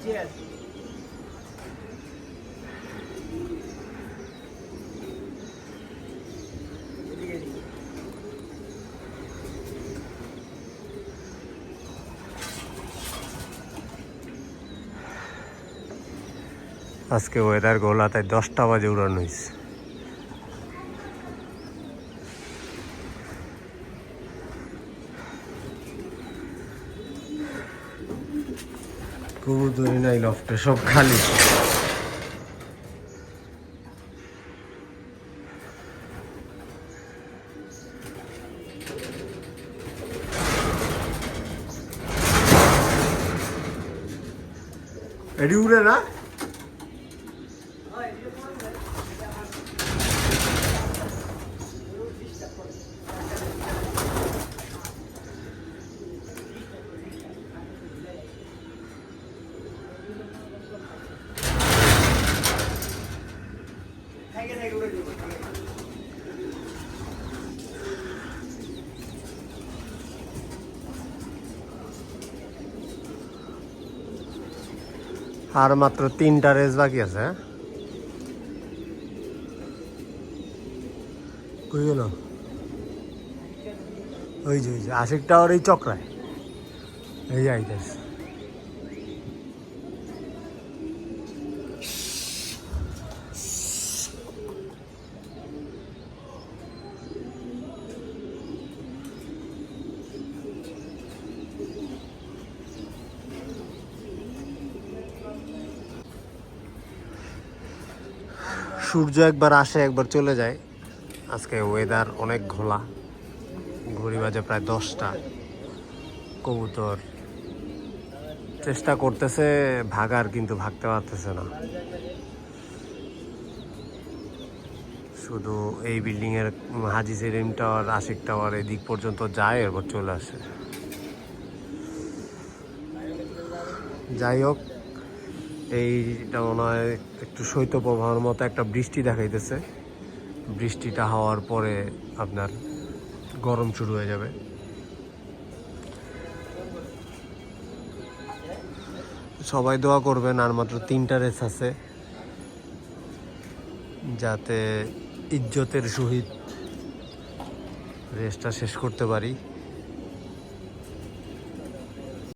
এদিকে। আজকে ওয়েদার গোলাতে দশটা বাজে উড়ানো হয়েছে কবুতরি নাই লফটে সব খালি। এটি উড়ে না? আর মাত্র তিনটা রেস বাকি আছে? কই ওই যে ওই যে, আশিকটা ওর এই চক্রায়। এই আইতেছে। সূর্য একবার আসে, একবার চলে যায়। আজকে ওয়েদার অনেক ঘোলা। ঘড়ি বাজে প্রায় দশটা। কবুতর চেষ্টা করতেছে, ভাগার কিন্তু ভাগতে পারতেছে না। শুধু এই বিল্ডিং এর হাজি সেলিম টাওয়ার আশিক টাওয়ার এদিক পর্যন্ত যায়, এরপর চলে আসে। যাই হোক এইটা মনে হয় একটু শৈত্যপ্রবাহের মতো একটা বৃষ্টি দেখাইতেছে। বৃষ্টিটা হওয়ার পরে আপনার গরম শুরু হয়ে যাবে। সবাই দোয়া করবেন, আর মাত্র তিনটা রেস আছে। যাতে ইজ্জতের সহিত রেসটা শেষ করতে পারি।